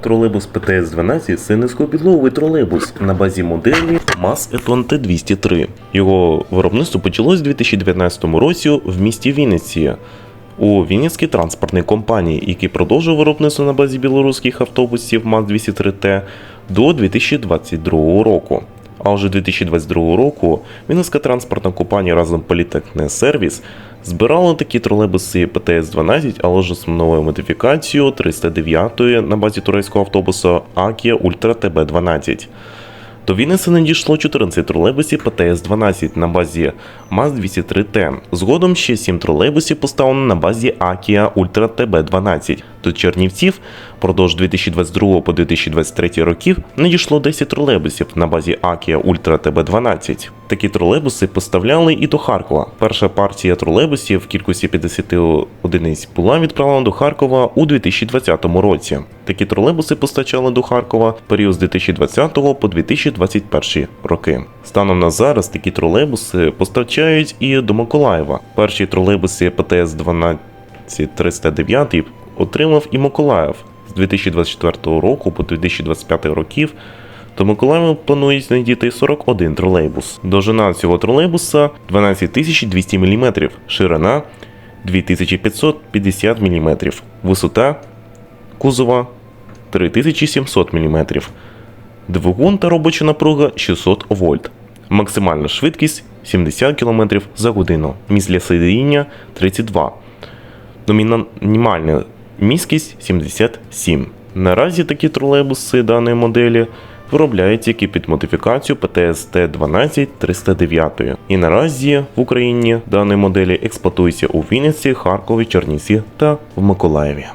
Тролейбус ПТС-12 це низькопідлоговий тролейбус на базі моделі МАЗ Етон Т-203. Його виробництво почалось у 2019 році в місті Вінниці у Вінницькій транспортній компанії, який продовжив виробництво на базі білоруських автобусів МАЗ-203Т до 2022 року. А вже 2022 року Вінницька транспортна компанія разом Політехнесервіс збирала такі тролейбуси ПТС-12, але ж з новою модифікацією 309 на базі турецького автобуса Акія Ультра ТБ-12. До Вінниці надійшло 14 тролейбусів ПТС-12 на базі МАЗ-203Т. Згодом ще 7 тролейбусів поставлено на базі Акія Ультра ТБ-12. До Чернівців продовж 2022 по 2023 років надійшло 10 тролейбусів на базі Акія Ультра ТБ-12. Такі тролейбуси поставляли і до Харкова. Перша партія тролейбусів в кількості 50 одиниць була відправлена до Харкова у 2020 році. Такі тролейбуси постачали до Харкова в період з 2020 по 2021 роки. Станом на зараз такі тролейбуси постачають і до Миколаєва. Перші тролейбуси ПТС 12309 отримав і Миколаїв з 2024 року по 2025 років. До Миколаєва планують надійти 41 тролейбус. Довжина цього тролейбуса 12200 мм, ширина 2550 мм, висота кузова 3700 мм, двигун та робоча напруга 600 вольт, максимальна швидкість 70 км за годину, місць для сидіння 32, Номіна- мінімальна міськість 77. Наразі такі тролейбуси даної моделі виробляються тільки під модифікацію ПТС Т-12 309. І наразі в Україні даної моделі експлуатуються у Вінниці, Харкові, Чернівці та в Миколаєві.